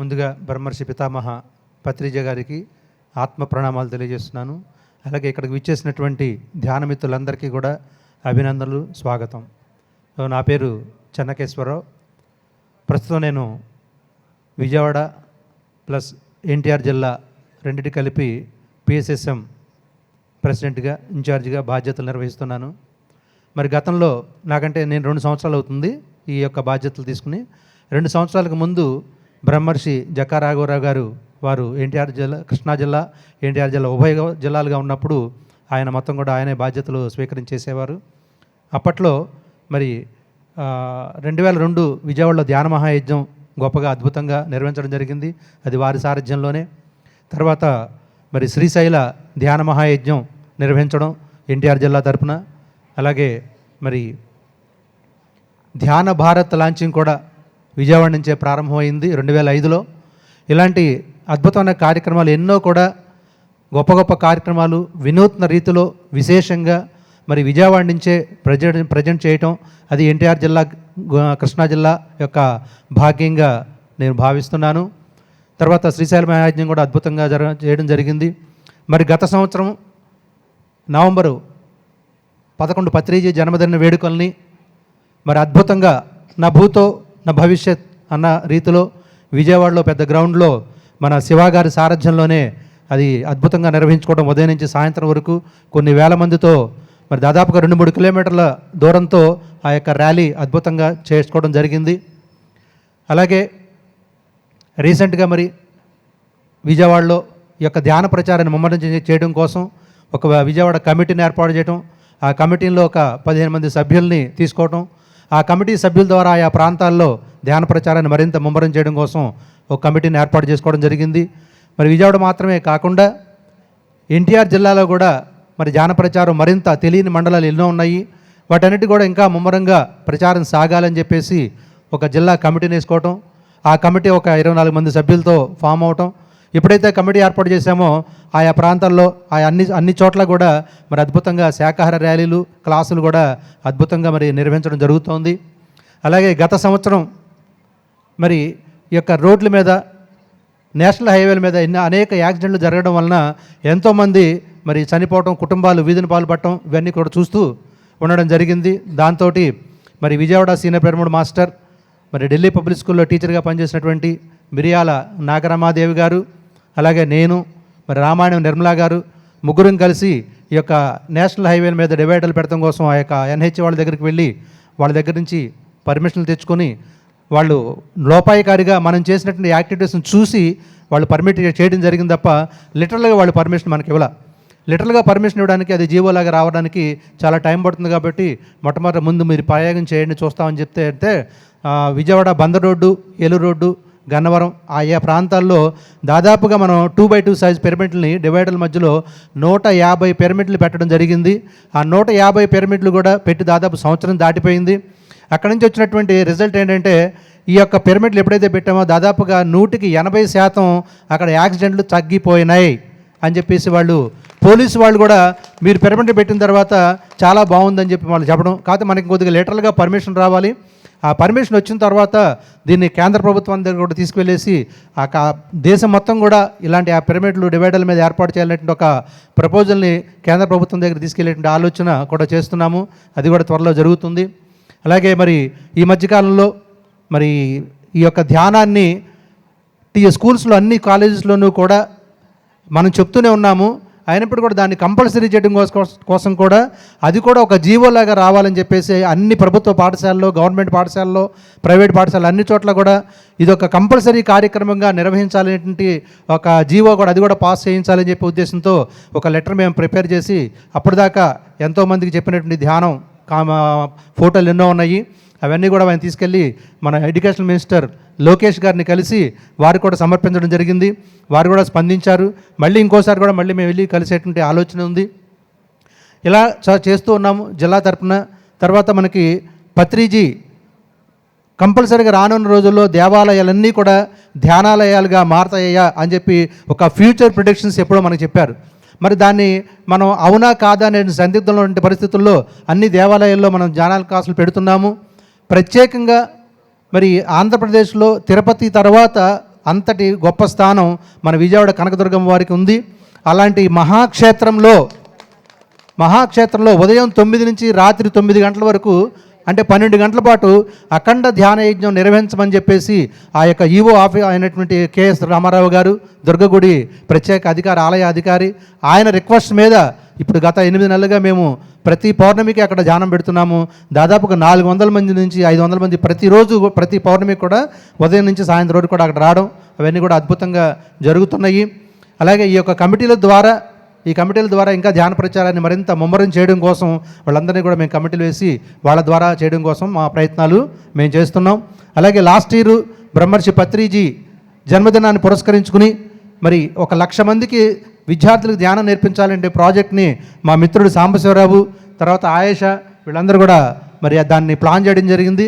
ముందుగా బ్రహ్మర్షి పితామహ పత్రిజ గారికి ఆత్మ ప్రణామాలు తెలియజేస్తున్నాను. అలాగే ఇక్కడికి విచ్చేసినటువంటి ధ్యానమిత్రులందరికీ కూడా అభినందనలు స్వాగతం. నా పేరు చెన్నకేశ్వరరావు. ప్రస్తుతం నేను విజయవాడ ప్లస్ ఎన్టీఆర్ జిల్లా రెండింటి కలిపి పిఎస్ఎస్ఎం ప్రెసిడెంట్గా ఇన్ఛార్జిగా బాధ్యతలు నిర్వహిస్తున్నాను. మరి గతంలో నాకంటే నేను రెండు సంవత్సరాలు అవుతుంది ఈ యొక్క బాధ్యతలు తీసుకుని. రెండు సంవత్సరాలకు ముందు బ్రహ్మర్షి జక్కా రాఘవరావు గారు వారు ఎన్టీఆర్ జిల్లా కృష్ణా జిల్లా ఎన్టీఆర్ జిల్లా ఉభయ జిల్లాలుగా ఉన్నప్పుడు ఆయన మొత్తం కూడా ఆయనే బాధ్యతలు స్వీకరించేసేవారు. అప్పట్లో మరి రెండు వేల రెండు విజయవాడలో ధ్యాన మహాయజ్ఞం గొప్పగా అద్భుతంగా నిర్వహించడం జరిగింది. అది వారి సారథ్యంలోనే. తర్వాత మరి శ్రీశైల ధ్యాన మహాయజ్ఞం నిర్వహించడం ఎన్టీఆర్ జిల్లా తరపున. అలాగే మరి ధ్యాన భారత్ లాంచింగ్ కూడా విజయవాడ నుంచే ప్రారంభమైంది రెండు వేల ఐదులో. ఇలాంటి అద్భుతమైన కార్యక్రమాలు ఎన్నో కూడా గొప్ప గొప్ప కార్యక్రమాలు వినూత్న రీతిలో విశేషంగా మరి విజయవాడ నుంచే ప్రజెంట్ ప్రజెంట్ చేయటం అది ఎన్టీఆర్ జిల్లా కృష్ణా జిల్లా యొక్క భాగ్యంగా నేను భావిస్తున్నాను. తర్వాత శ్రీశైలం యాజ్ఞం కూడా అద్భుతంగా జర చేయడం జరిగింది. మరి గత సంవత్సరం నవంబరు పదకొండు పత్రిజీ జన్మదిన వేడుకల్ని మరి అద్భుతంగా నా భూతో నా భవిష్యత్ అన్న రీతిలో విజయవాడలో పెద్ద గ్రౌండ్లో మన శివ గారి సారథ్యంలోనే అది అద్భుతంగా నిర్వహించుకోవడం ఉదయం నుంచి సాయంత్రం వరకు కొన్ని వేల మందితో మరి దాదాపుగా రెండు మూడు కిలోమీటర్ల దూరంతో ఆ యొక్క ర్యాలీ అద్భుతంగా చేసుకోవడం జరిగింది. అలాగే రీసెంట్గా మరి విజయవాడలో ఈ యొక్క ధ్యాన ప్రచారాన్ని ముమ్మరం చేయడం కోసం ఒక విజయవాడ కమిటీని ఏర్పాటు చేయడం ఆ కమిటీలో ఒక పదిహేను మంది సభ్యుల్ని తీసుకోవటం ఆ కమిటీ సభ్యుల ద్వారా ఆయా ప్రాంతాల్లో ధ్యాన ప్రచారాన్ని మరింత ముమ్మరం చేయడం కోసం ఒక కమిటీని ఏర్పాటు చేసుకోవడం జరిగింది. మరి విజయవాడ మాత్రమే కాకుండా ఎన్టీఆర్ జిల్లాలో కూడా మరి ధ్యాన ప్రచారం మరింత తెలియని మండలాలు ఎన్నో ఉన్నాయి. వాటన్నిటి కూడా ఇంకా ముమ్మరంగా ప్రచారం సాగాలని చెప్పేసి ఒక జిల్లా కమిటీని వేసుకోవటం ఆ కమిటీ ఒక ఇరవై నాలుగు మంది సభ్యులతో ఫామ్ అవటం ఎప్పుడైతే కమిటీ ఏర్పాటు చేశామో ఆయా ప్రాంతాల్లో ఆ అన్ని అన్ని చోట్ల కూడా మరి అద్భుతంగా శాకాహార ర్యాలీలు క్లాసులు కూడా అద్భుతంగా మరి నిర్వహించడం జరుగుతోంది. అలాగే గత సంవత్సరం మరి ఈ యొక్క రోడ్ల మీద నేషనల్ హైవేల మీద ఎన్నో అనేక యాక్సిడెంట్లు జరగడం వలన ఎంతోమంది మరి చనిపోవటం కుటుంబాలు వీధిని పాల్పడటం ఇవన్నీ కూడా చూస్తూ ఉండడం జరిగింది. దాంతో మరి విజయవాడ సీనియర్ పిరమిడ్ మాస్టర్ మరి ఢిల్లీ పబ్లిక్ స్కూల్లో టీచర్గా పనిచేసినటువంటి మిరియాల నాగరమాదేవి గారు అలాగే నేను మరి రామాయణం నిర్మలా గారు ముగ్గురం కలిసి ఈ యొక్క నేషనల్ హైవేల మీద డివైడర్లు పెట్టడం కోసం ఆ యొక్క ఎన్హెచ్ వాళ్ళ దగ్గరికి వెళ్ళి వాళ్ళ దగ్గర నుంచి పర్మిషన్లు తెచ్చుకొని వాళ్ళు లోపాయకారిగా మనం చేసినటువంటి యాక్టివిటీస్ని చూసి వాళ్ళు పర్మిట్ చేయడం జరిగింది తప్ప లిటరల్గా వాళ్ళు పర్మిషన్ మనకి ఇవ్వాల. లిటరల్గా పర్మిషన్ ఇవ్వడానికి అది జీవోలాగా రావడానికి చాలా టైం పడుతుంది కాబట్టి మొట్టమొదటి ముందు మీరు ప్రయోగం చేయండి చూస్తామని చెప్తే అంటే విజయవాడ బందర్ రోడ్డు ఏలూరు రోడ్డు గన్నవరం. ఆయా ప్రాంతాల్లో దాదాపుగా మనం టూ బై టూ సైజ్ పిరమిడ్లని డివైడర్ల మధ్యలో నూట యాభై పిరమిడ్లు పెట్టడం జరిగింది. ఆ నూట యాభై పిరమిడ్లు కూడా పెట్టి దాదాపు సంవత్సరం దాటిపోయింది. అక్కడి నుంచి వచ్చినటువంటి రిజల్ట్ ఏంటంటే ఈ యొక్క పిరమిడ్లు ఎప్పుడైతే పెట్టామో దాదాపుగా నూటికి ఎనభై శాతం అక్కడ యాక్సిడెంట్లు తగ్గిపోయినాయి అని చెప్పేసి వాళ్ళు పోలీసు వాళ్ళు కూడా మీరు పిరమిడ్ పెట్టిన తర్వాత చాలా బాగుందని చెప్పి వాళ్ళు చెప్పడం. కాకపోతే మనకి కొద్దిగా లీటర్లుగా పర్మిషన్ రావాలి. ఆ పర్మిషన్ వచ్చిన తర్వాత దీన్ని కేంద్ర ప్రభుత్వం దగ్గర కూడా తీసుకువెళ్ళేసి ఆ కా- దేశం మొత్తం కూడా ఇలాంటి ఆ పిరమిడ్లు డివైడర్ల మీద ఏర్పాటు చేయాలనేటువంటి ఒక ప్రపోజల్ని కేంద్ర ప్రభుత్వం దగ్గర తీసుకెళ్ళేటువంటి ఆలోచన కూడా చేస్తున్నాము. అది కూడా త్వరలో జరుగుతుంది. అలాగే మరి ఈ మధ్యకాలంలో మరి ఈ యొక్క ధ్యానాన్ని ఈ స్కూల్స్లో అన్ని కాలేజెస్లోనూ కూడా మనం చెప్తూనే ఉన్నాము. అయినప్పుడు కూడా దాన్ని కంపల్సరీ చేయడం కోసం కూడా అది కూడా ఒక జీవోలాగా రావాలని చెప్పేసి అన్ని ప్రభుత్వ పాఠశాలలో గవర్నమెంట్ పాఠశాలలో ప్రైవేట్ పాఠశాలలో అన్ని చోట్ల కూడా ఇది ఒక కంపల్సరీ కార్యక్రమంగా నిర్వహించాలనేటువంటి ఒక జీవో కూడా అది కూడా పాస్ చేయించాలని చెప్పే ఉద్దేశంతో ఒక లెటర్ మేము ప్రిపేర్ చేసి అప్పటిదాకా ఎంతోమందికి చెప్పినటువంటి ధ్యానం ఫోటోలు ఎన్నో ఉన్నాయి. అవన్నీ కూడా ఆయన తీసుకెళ్ళి మన ఎడ్యుకేషన్ మినిస్టర్ లోకేష్ గారిని కలిసి వారు కూడా సమర్పించడం జరిగింది. వారు కూడా స్పందించారు. మళ్ళీ ఇంకోసారి కూడా మళ్ళీ మేము వెళ్ళి కలిసేటువంటి ఆలోచన ఉంది. ఇలా చేస్తూ ఉన్నాము జిల్లా తరఫున తర్వాత మనకి పత్రిజీ కంపల్సరీగా రానున్న రోజుల్లో దేవాలయాలన్నీ కూడా ధ్యానాలయాలుగా మారతాయ్యా అని చెప్పి ఒక ఫ్యూచర్ ప్రొడిక్షన్స్ ఎప్పుడో మనకు చెప్పారు. మరి దాన్ని మనం అవునా కాదా అనే సందిగ్ధంలో ఉండే పరిస్థితుల్లో అన్ని దేవాలయాల్లో మనం ధ్యానాల క్లాసులు పెడుతున్నాము. ప్రత్యేకంగా మరి ఆంధ్రప్రదేశ్లో తిరుపతి తర్వాత అంతటి గొప్ప స్థానం మన విజయవాడ కనకదుర్గమ్మ వారికి ఉంది. అలాంటి మహాక్షేత్రంలో మహాక్షేత్రంలో ఉదయం తొమ్మిది నుంచి రాత్రి తొమ్మిది గంటల వరకు అంటే పన్నెండు గంటల పాటు అఖండ ధ్యాన యజ్ఞం నిర్వహించమని చెప్పేసి ఆ యొక్క ఈవో ఆఫీ అయినటువంటి కెఎస్ రామారావు గారు దుర్గగుడి ప్రత్యేక అధికారి ఆలయ అధికారి ఆయన రిక్వెస్ట్ మీద ఇప్పుడు గత ఎనిమిది నెలలుగా మేము ప్రతి పౌర్ణమికి అక్కడ ధ్యానం పెడుతున్నాము. దాదాపుగా నాలుగు వందల మంది నుంచి ఐదు వందల మంది ప్రతిరోజు ప్రతి పౌర్ణమికి కూడా ఉదయం నుంచి సాయంత్రం వరకు కూడా అక్కడ రావడం అవన్నీ కూడా అద్భుతంగా జరుగుతున్నాయి. అలాగే ఈ యొక్క కమిటీల ద్వారా ఈ కమిటీల ద్వారా ఇంకా ధ్యాన ప్రచారాన్ని మరింత ముమ్మరం చేయడం కోసం వాళ్ళందరినీ కూడా మేము కమిటీలు వేసి వాళ్ళ ద్వారా చేయడం కోసం మా ప్రయత్నాలు మేము చేస్తున్నాం. అలాగే లాస్ట్ ఇయర్ బ్రహ్మర్షి పత్రిజీ జన్మదినాన్ని పురస్కరించుకుని మరి ఒక లక్ష మందికి విద్యార్థులకు ధ్యానం నేర్పించాలంటే ప్రాజెక్ట్ని మా మిత్రుడు సాంబశివరావు తర్వాత ఆయేష వీళ్ళందరూ కూడా మరి దాన్ని ప్లాన్ చేయడం జరిగింది.